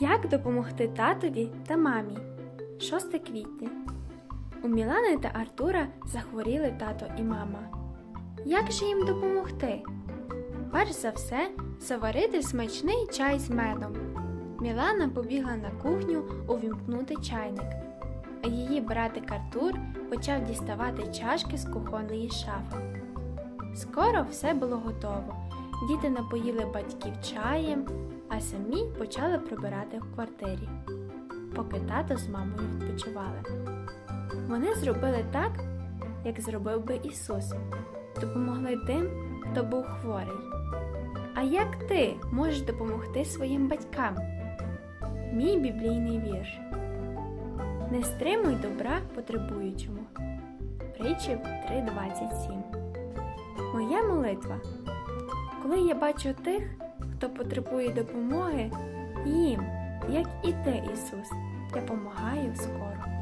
Як допомогти татові та мамі? 6 квітня. У Мілани та Артура захворіли тато і мама. Як же їм допомогти? Перш за все, заварити смачний чай з медом. Мілана побігла на кухню увімкнути чайник, а її братик Артур почав діставати чашки з кухонної шафи. Скоро все було готово. Діти напоїли батьків чаєм, а самі почали прибирати в квартирі, поки тато з мамою відпочивали. Вони зробили так, як зробив би Ісус, допомогли тим, хто був хворий. А як ти можеш допомогти своїм батькам? Мій біблійний вірш. Не стримуй добра потребуючому. Притчів 3.27. Моя молитва. Коли я бачу тих, хто потребує допомоги, їм, як і ти, Ісус, я помагаю скоро.